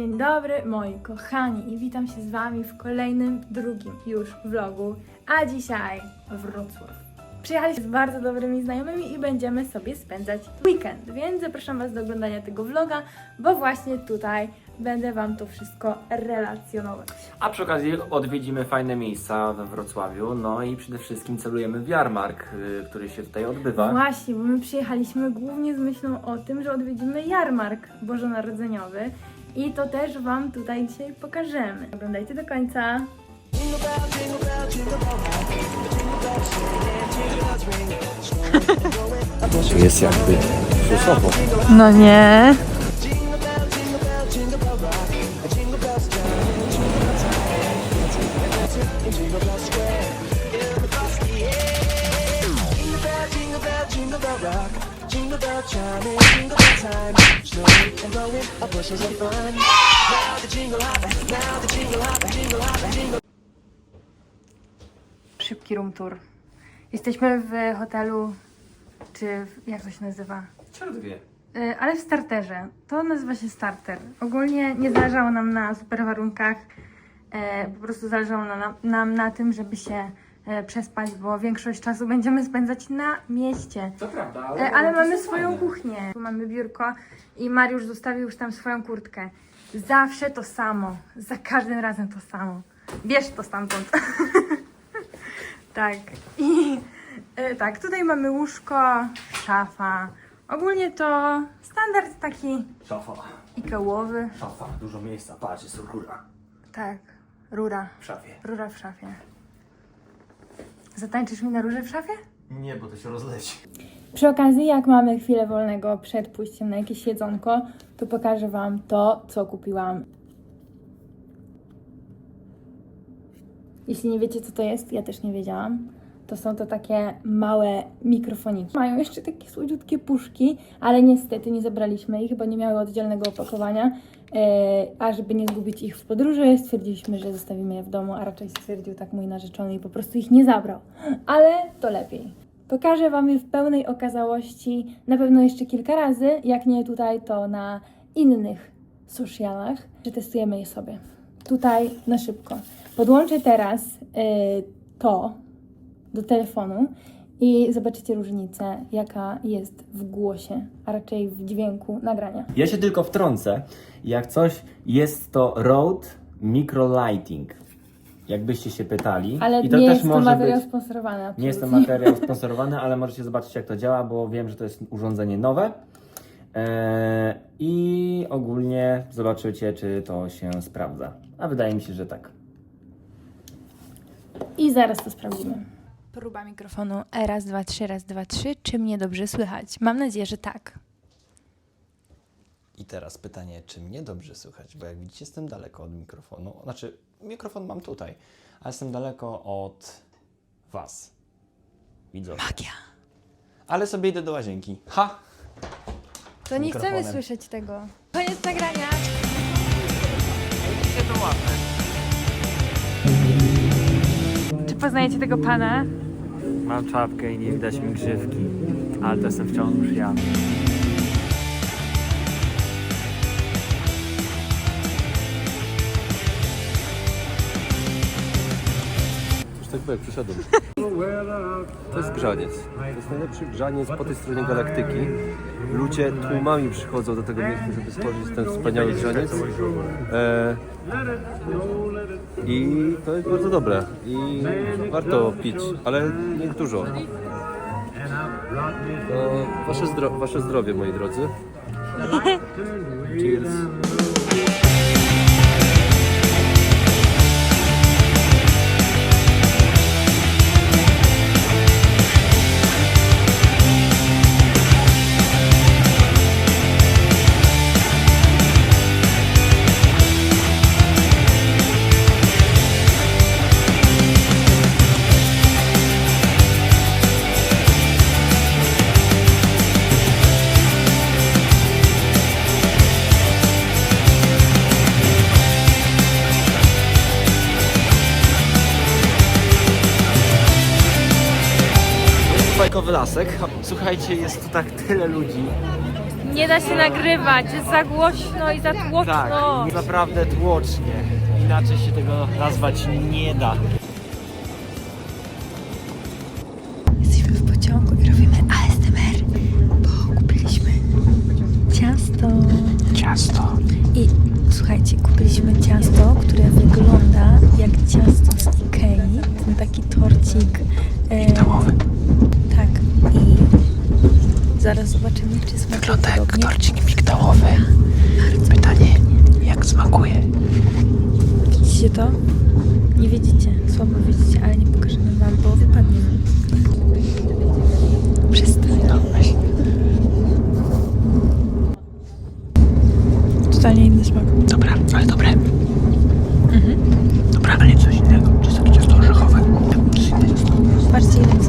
Dzień dobry moi kochani i witam się z Wami w kolejnym, drugim już vlogu, a dzisiaj Wrocław. Przyjechaliśmy z bardzo dobrymi znajomymi i będziemy sobie spędzać weekend, więc zapraszam Was do oglądania tego vloga, bo właśnie tutaj będę Wam to wszystko relacjonować. A przy okazji odwiedzimy fajne miejsca we Wrocławiu, no i przede wszystkim celujemy w jarmark, y, który się tutaj odbywa. Właśnie, bo my przyjechaliśmy głównie z myślą o tym, że odwiedzimy jarmark bożonarodzeniowy i to też Wam tutaj dzisiaj pokażemy. Oglądajcie do końca. Jest jakby susowo. No nie. Szybki room tour. Jesteśmy w hotelu, czy w, jak to się nazywa? Czerwie. Y, ale w starterze. To nazywa się starter. Ogólnie nie zależało nam na super warunkach. E, po prostu zależało na, nam na tym, żeby się e, przespać, bo większość czasu będziemy spędzać na mieście. To prawda, E, ale mamy swoją kuchnię. Tu mamy biurko i Mariusz zostawił już tam swoją kurtkę. Zawsze to samo. Za każdym razem to samo. Bierz to stamtąd. tak. I e, tak, tutaj mamy łóżko, szafa. Ogólnie to standard taki Szafa. ikełowy. Szafa, dużo miejsca, patrz, jest rura Tak, rura. w szafie. Rura w szafie. Zatańczysz mi na rurze w szafie? Nie, bo to się rozleci. Przy okazji, jak mamy chwilę wolnego przed pójściem na jakieś jedzonko, to pokażę Wam to, co kupiłam. Jeśli nie wiecie, co to jest, ja też nie wiedziałam. To są to takie małe mikrofoniki. Mają jeszcze takie słodziutkie puszki, ale niestety nie zabraliśmy ich, bo nie miały oddzielnego opakowania. E, a żeby nie zgubić ich w podróży, stwierdziliśmy, że zostawimy je w domu, a raczej stwierdził tak mój narzeczony i po prostu ich nie zabrał. Ale to lepiej. Pokażę Wam je w pełnej okazałości na pewno jeszcze kilka razy, jak nie tutaj, to na innych socialach. Przetestujemy je sobie. Tutaj na szybko. Podłączę teraz y, to do telefonu i zobaczycie różnicę, jaka jest w głosie, a raczej w dźwięku nagrania. Ja się tylko wtrącę. Jak coś, jest to Rode Micro Lighting. Jakbyście się pytali. Ale I to nie też jest to może materiał być... sponsorowany. Nie jest to materiał sponsorowany, ale możecie zobaczyć jak to działa, bo wiem, że to jest urządzenie nowe. Eee, I ogólnie zobaczycie, czy to się sprawdza. A wydaje mi się, że tak. I zaraz to sprawdzimy. Próba mikrofonu. Raz, dwa, trzy, raz, dwa, trzy. Czy mnie dobrze słychać? Mam nadzieję, że tak. I teraz pytanie, czy mnie dobrze słychać? Bo jak widzicie, jestem daleko od mikrofonu. Znaczy, mikrofon mam tutaj, a jestem daleko od Was. Widzowie. Magia. Ale sobie idę do łazienki. Ha! To nie chcemy słyszeć tego. Koniec nagrania. Czy poznajecie tego pana? Mam czapkę i nie widać mi grzywki, ale to jestem wciąż ja. Jak przyszedłem. To jest grzaniec. To jest najlepszy grzaniec po tej stronie galaktyki. Ludzie tłumami przychodzą do tego miejsca, żeby spożyć ten wspaniały grzaniec. E, I to jest bardzo dobre. I warto pić, ale nie dużo. To wasze, zdro wasze zdrowie, moi drodzy. Cheers. Bajkowy lasek. Słuchajcie, jest tu tak tyle ludzi. Nie da się nagrywać, jest za głośno i za tłoczno. Tak, naprawdę tłocznie. Inaczej się tego nazwać nie da. Jesteśmy w pociągu i robimy ASMR, bo kupiliśmy ciasto. Ciasto. I słuchajcie, kupiliśmy ciasto, które wygląda jak ciasto zaraz zobaczymy, czy smakuje Wygląda jak torcik migdałowy. Pytanie, jak smakuje? Widzicie to? Nie widzicie, słabo widzicie, ale nie pokażemy wam, bo wypadnie nam. Przestań. Totalnie inny smak. Dobra, ale dobre. Dobra, ale coś innego. To jest takie ciasto orzechowe. Patrzcie ile mi